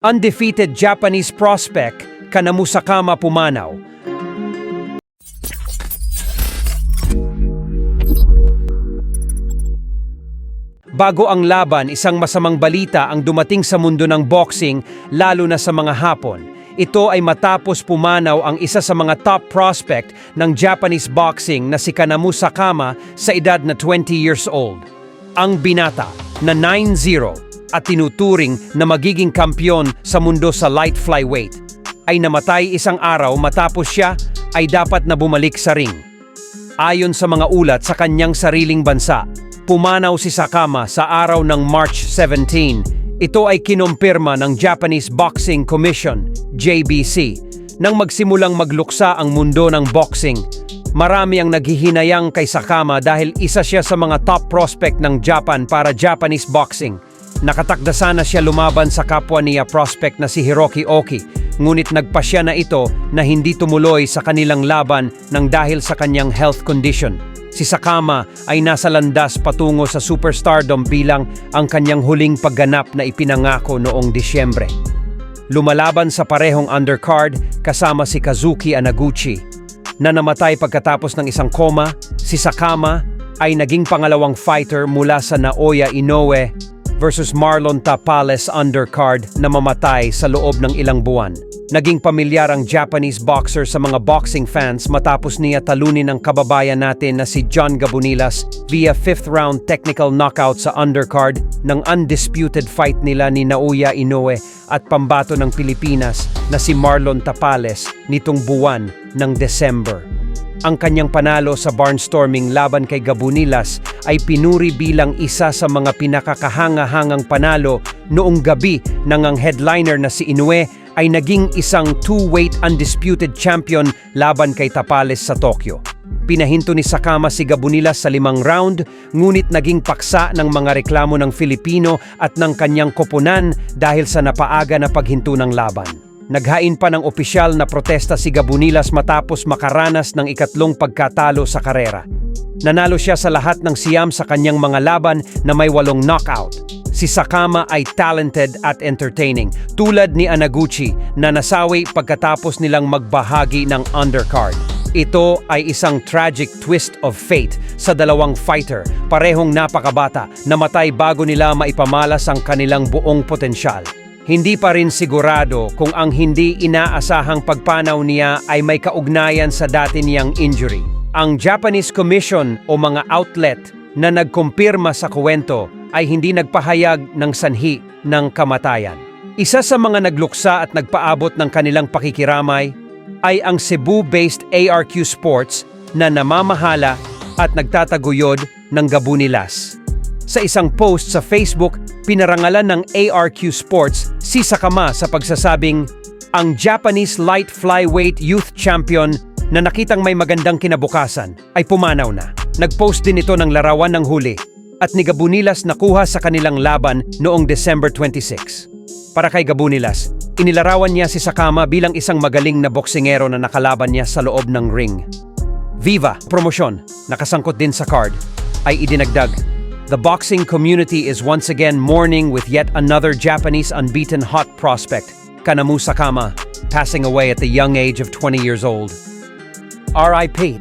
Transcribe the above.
undefeated Japanese prospect Kanamusakama pumanaw. Bago ang laban, isang masamang balita ang dumating sa mundo ng boxing, lalo na sa mga Hapon. Ito ay matapos pumanaw ang isa sa mga top prospect ng Japanese boxing na si Kanamu Sakama sa edad na 20 years old. Ang binata na 9-0 at tinuturing na magiging kampyon sa mundo sa light flyweight ay namatay isang araw matapos siya ay dapat na bumalik sa ring. Ayon sa mga ulat sa kanyang sariling bansa, pumanaw si Sakama sa araw ng March 17. Ito ay kinumpirma ng Japanese Boxing Commission, JBC, nang magsimulang magluksa ang mundo ng boxing. Marami ang naghihinayang kay Sakama dahil isa siya sa mga top prospect ng Japan para Japanese boxing. Nakatakda sana siya lumaban sa kapwa niya prospect na si Hiroki Oki, ngunit nagpasya na ito na hindi tumuloy sa kanilang laban ng dahil sa kanyang health condition. Si Sakama ay nasa landas patungo sa superstardom bilang ang kanyang huling pagganap na ipinangako noong Disyembre. Lumalaban sa parehong undercard kasama si Kazuki Anaguchi. Na namatay pagkatapos ng isang koma, si Sakama ay naging pangalawang fighter mula sa Naoya Inoue versus Marlon Tapales undercard na mamatay sa loob ng ilang buwan. Naging pamilyar ang Japanese boxer sa mga boxing fans matapos niya talunin ang kababayan natin na si John Gabunilas via fifth round technical knockout sa undercard ng undisputed fight nila ni Naoya Inoue at pambato ng Pilipinas na si Marlon Tapales nitong buwan ng December. Ang kanyang panalo sa barnstorming laban kay Gabunilas ay pinuri bilang isa sa mga pinakakahanga-hangang panalo noong gabi nang ang headliner na si Inoue ay naging isang two-weight undisputed champion laban kay Tapales sa Tokyo. Pinahinto ni Sakama si Gabunilas sa limang round, ngunit naging paksa ng mga reklamo ng Filipino at ng kanyang koponan dahil sa napaaga na paghinto ng laban. Naghain pa ng opisyal na protesta si Gabunilas matapos makaranas ng ikatlong pagkatalo sa karera. Nanalo siya sa lahat ng siyam sa kanyang mga laban na may walong knockout. Si Sakama ay talented at entertaining, tulad ni Anaguchi na nasawi pagkatapos nilang magbahagi ng undercard. Ito ay isang tragic twist of fate sa dalawang fighter, parehong napakabata, namatay bago nila maipamalas ang kanilang buong potensyal. Hindi pa rin sigurado kung ang hindi inaasahang pagpanaw niya ay may kaugnayan sa dati niyang injury. Ang Japanese Commission o mga outlet na nagkumpirma sa kuwento ay hindi nagpahayag ng sanhi ng kamatayan. Isa sa mga nagluksa at nagpaabot ng kanilang pakikiramay ay ang Cebu-based ARQ Sports na namamahala at nagtataguyod ng Gabunilas. Sa isang post sa Facebook, pinarangalan ng ARQ Sports si Sakama sa pagsasabing, ang Japanese light flyweight youth champion na nakitang may magandang kinabukasan ay pumanaw na. Nagpost din ito ng larawan ng huli at ni Gabunilas nakuha sa kanilang laban noong December 26. Para kay Gabunilas, inilarawan niya si Sakama bilang isang magaling na boksingero na nakalaban niya sa loob ng ring. Viva! Promosyon, nakasangkot din sa card, ay idinagdag The boxing community is once again mourning with yet another Japanese unbeaten hot prospect, Kanamu Sakama, passing away at the young age of 20 years old. R.I.P.